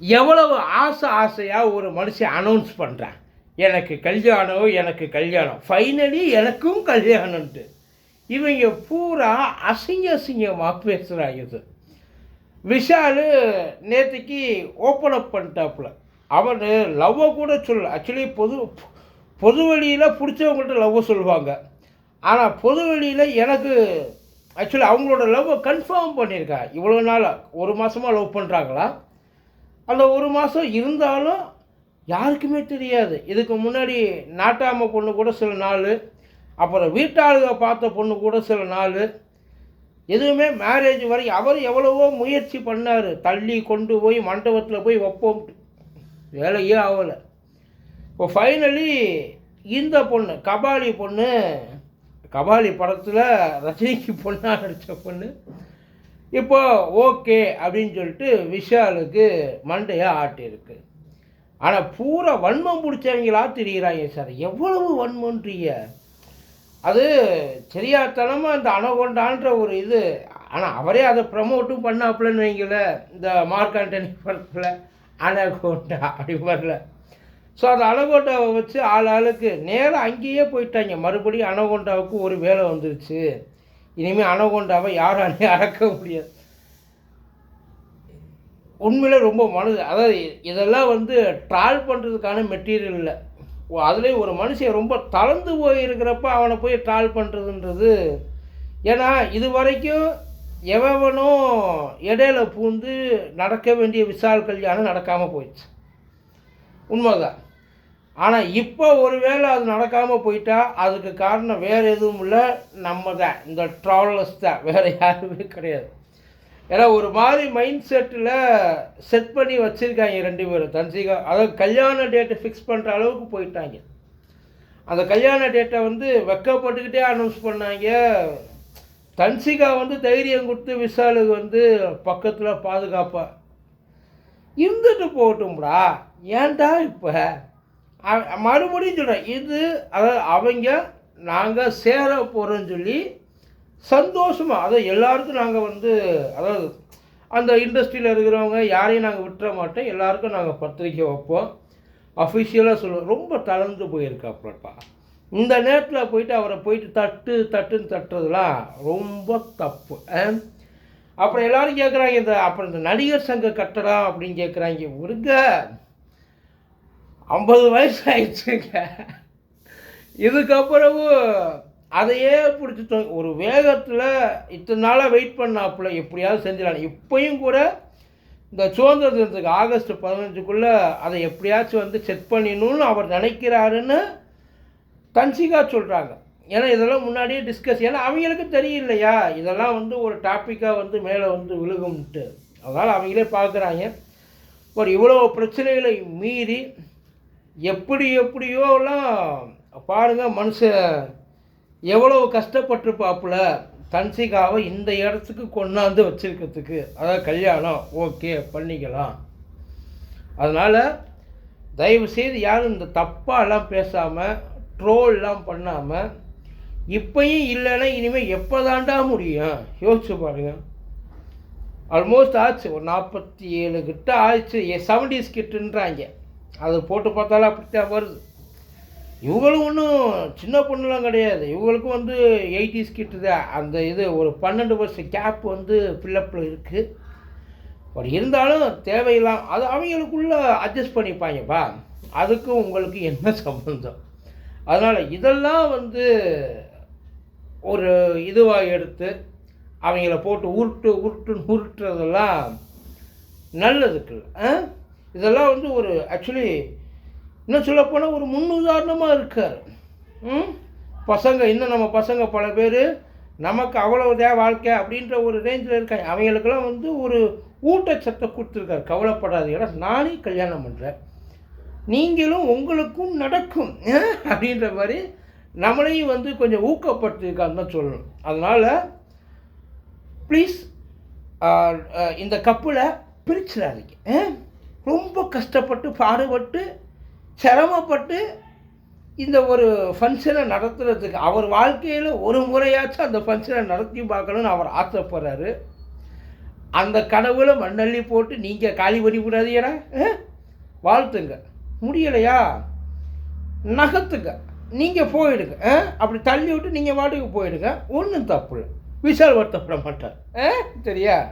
எவ்வளவு ஆசை ஆசையாக ஒரு மனுஷன் அனௌன்ஸ் பண்ணுறான் எனக்கு கல்யாணம் எனக்கு கல்யாணம். ஃபைனலி எனக்கும் கல்யாணம்ட்டு இவங்க பூரா அசிங்க அசிங்கமாக பேசுகிறாங்க இது. விஷால் நேற்றுக்கு ஓப்பன் அப் பண்ணிட்டாப்புல. அவன் லவ்வை கூட சொல்ல ஆக்சுவலி பொது பொது வழியில் பிடிச்சவங்கள்ட்ட லவ்வை சொல்லுவாங்க. ஆனால் பொது வழியில் எனக்கு ஆக்சுவலி அவங்களோட லவ்வை கன்ஃபார்ம் பண்ணியிருக்கா. இவ்வளோ நாள் ஒரு மாதமாக லவ் பண்ணுறாங்களா அந்த ஒரு மாதம் இருந்தாலும் யாருக்குமே தெரியாது. இதுக்கு முன்னாடி நாட்டாம பொண்ணு கூட சில நாள் அப்புறம் வீட்டாளுக பார்த்த பொண்ணு கூட சில நாள். எதுவுமே மேரேஜ் வரை அவர் எவ்வளவோ முயற்சி பண்ணார். தள்ளி கொண்டு போய் மண்டபத்தில் போய் வைப்போம். வேலையே ஆகலை இப்போ ஃபைனலி இந்த பொண்ணு கபாலி பொண்ணு கபாலி படத்தில் ரஜினிக்கு பொண்ணாக நடித்த பொண்ணு இப்போ ஓகே அப்படின்னு சொல்லிட்டு விஷாலுக்கு மண்டையாக ஆட்டியிருக்கு. ஆனால் பூரா வன்மம் பிடிச்சவங்களா தெரிகிறாங்க சார். எவ்வளவு வன்மன்றீங்க அது சரியாத்தனமாக இந்த அனகொண்டான்ற ஒரு இது ஆனால் அவரே அதை ப்ரமோட்டும் பண்ணாப்புலன்னு வைங்கள இந்த மார்க் ஆண்டனி படத்தில் அனகோண்டா அப்படி வரல. ஸோ அந்த அனகோண்டாவை வச்சு ஆள் ஆளுக்கு நேராக அங்கேயே போயிட்டாங்க. மறுபடியும் அனகோண்டாவுக்கு ஒரு வேலை வந்துருச்சு. இனிமேல் அனகோண்டாவை யாராலையும் அடக்க முடியாது. உண்மையிலே ரொம்ப மனது அதாவது இதெல்லாம் வந்து ட்ரால் பண்ணுறதுக்கான மெட்டீரியல் இல்லை. அதுலேயும் ஒரு மனுஷன் ரொம்ப தளர்ந்து போயிருக்கிறப்ப அவனை போய் ட்ரால் பண்ணுறதுன்றது ஏன்னா இது வரைக்கும் எவனும் இடையில பூந்து நடக்க வேண்டிய விசால் கல்யாணம் நடக்காமல் போயிடுச்சு. உண்மைதான். ஆனால் இப்போ ஒருவேளை அது நடக்காமல் போயிட்டா அதுக்கு காரணம் வேறு எதுவும் இல்லை. நம்ம தான் இந்த ட்ராவலர்ஸ் தான் வேறு யாருமே கிடையாது. ஏன்னா ஒரு மாதிரி மைண்ட் செட்டில் செட் பண்ணி வச்சுருக்காங்க ரெண்டு பேரும் தன்சிகா. அதாவது கல்யாண டேட்டை ஃபிக்ஸ் பண்ணுற அளவுக்கு போயிட்டாங்க. அந்த கல்யாண டேட்டை வந்து வெக்கப்பட்டுக்கிட்டே அனௌன்ஸ் பண்ணாங்க. தன்சிகா வந்து தைரியம் கொடுத்து விஷாலுக்கு வந்து பக்கத்தில் பாதுகாப்பாக இருந்துட்டு போகட்டும்டா. ஏன்டா இப்போ? மறுபடியும் சொல்கிறேன் இது அதாவது அவங்க நாங்கள் சேர போகிறோன்னு சொல்லி சந்தோஷமாக அதாவது எல்லாருக்கும் நாங்கள் வந்து அதாவது அந்த இண்டஸ்ட்ரியில் இருக்கிறவங்க யாரையும் நாங்கள் விட்டுற மாட்டோம் எல்லாருக்கும் நாங்கள் பத்திரிக்கை வைப்போம். அஃபிஷியலாக சொல்லுவோம் ரொம்ப தளர்ந்து போயிருக்காப்புலப்பா இந்த நேரத்தில் போயிட்டு அவரை போயிட்டு தட்டு தட்டுன்னு தட்டுறதுலாம் ரொம்ப தப்பு. அப்புறம் எல்லோரும் கேட்குறாங்க இந்த அப்புறம் இந்த நடிகர் சங்க கட்டலாம் அப்படின்னு கேட்குறாங்க ஒருங்க ஐம்பது வயசு ஆயிடுச்சுங்க. இதுக்கப்புறமும் அதையே பிடிச்சிட்டோம். ஒரு வேகத்தில் இத்தனை நாளாக வெயிட் பண்ணாப்புல எப்படியாவது செஞ்சிடலாம். இப்போயும் கூட இந்த சுதந்திர தினத்துக்கு ஆகஸ்ட் பதினஞ்சுக்குள்ளே அதை எப்படியாச்சும் வந்து செக் பண்ணிடணும்னு அவர் நினைக்கிறாருன்னு தன்சிகா சொல்கிறாங்க ஏன்னா இதெல்லாம் முன்னாடியே டிஸ்கஸ் ஏன்னா அவங்களுக்கு தெரியலையா? இதெல்லாம் வந்து ஒரு டாப்பிக்காக வந்து மேலே வந்து விழுகும்ட்டு. அதனால் அவங்களே பார்க்குறாங்க. ஒரு இவ்வளோ பிரச்சனைகளை மீறி எப்படி எப்படியோலாம் பாருங்கள் மனுஷன் எவ்வளவு கஷ்டப்பட்டிருப்பாப்புல தன்சிகாவை இந்த இடத்துக்கு கொண்டாந்து வச்சுருக்கிறதுக்கு. அதாவது கல்யாணம் ஓகே பண்ணிக்கலாம். அதனால் தயவுசெய்து யாரும் இந்த தப்பாலாம் பேசாமல் ட்ரோல்லாம் பண்ணாமல் இப்பயும் இல்லைன்னா இனிமேல் எப்போ தாண்டா முடியும்? யோசிச்சு பாருங்கள் ஆல்மோஸ்ட் ஆச்சு ஒரு நாற்பத்தி ஏழு கிட்ட ஆச்சு செவன்டிஸ் கிட்டன்றாங்க. அது போட்டு பார்த்தாலும் அப்படித்தான் வருது. இவங்களும் ஒன்றும் சின்ன பொண்ணுலாம் கிடையாது. இவங்களுக்கும் வந்து எயிட்டிஸ் கிட்டு தான் அந்த இது ஒரு பன்னெண்டு வருஷம் கேப் வந்து ஃபில்லப்பில் இருக்குது பட் இருந்தாலும் தேவையில்லாம் அது அவங்களுக்குள்ள அட்ஜஸ்ட் பண்ணிப்பாங்கப்பா. அதுக்கும் உங்களுக்கு என்ன சம்பந்தம்? அதனால் இதெல்லாம் வந்து ஒரு இதுவாக எடுத்து அவங்கள போட்டு உருட்டு உருட்டுன்னு உருட்டுறதெல்லாம் நல்லதுக்கு ஆ? இதெல்லாம் வந்து ஒரு ஆக்சுவலி இன்னும் சொல்லப்போனால் ஒரு முன்னுதாரணமாக இருக்கார். ம்? பசங்க இன்னும் நம்ம பசங்க பல பேர் நமக்கு அவ்வளவுதான் வாழ்க்கை அப்படின்ற ஒரு ரேஞ்சில் இருக்காங்க அவங்களுக்கெல்லாம் வந்து ஒரு ஊட்டச்சத்தை கொடுத்துருக்காரு. கவலைப்படாதீங்க. நானே கல்யாணம் பண்ணுறேன் நீங்களும் உங்களுக்கும் நடக்கும். அப்படின்ற மாதிரி நம்மளையும் வந்து கொஞ்சம் ஊக்கப்படுத்திருக்கான்னு தான் சொல்லணும். அதனால் ப்ளீஸ் இந்த கப்பில் பிரிச்சிடாதீங்க. ரொம்ப கஷ்டப்பட்டு பாடுபட்டு சிரமப்பட்டு இந்த ஒரு ஃபங்க்ஷனை நடத்துறதுக்கு. அவர் வாழ்க்கையில் ஒரு முறையாச்சும் அந்த ஃபங்க்ஷனை நடத்தி பார்க்கணும்னு அவர் ஆசைப்படுறாரு. அந்த கனவுல மண்ணள்ளி போட்டு நீங்கள் காலி பண்ணிவிடாது ஏன்னா வாழ்த்துங்க. முடியலையா? நகர்த்துங்க. நீங்கள் போயிடுங்க. ஆ? அப்படி தள்ளி விட்டு நீங்கள் வாட்டுக்கு போயிடுங்க. ஒன்றும் தப்பு இல்லை. விஷால் வருத்தப்பட மாட்டார். சரியா?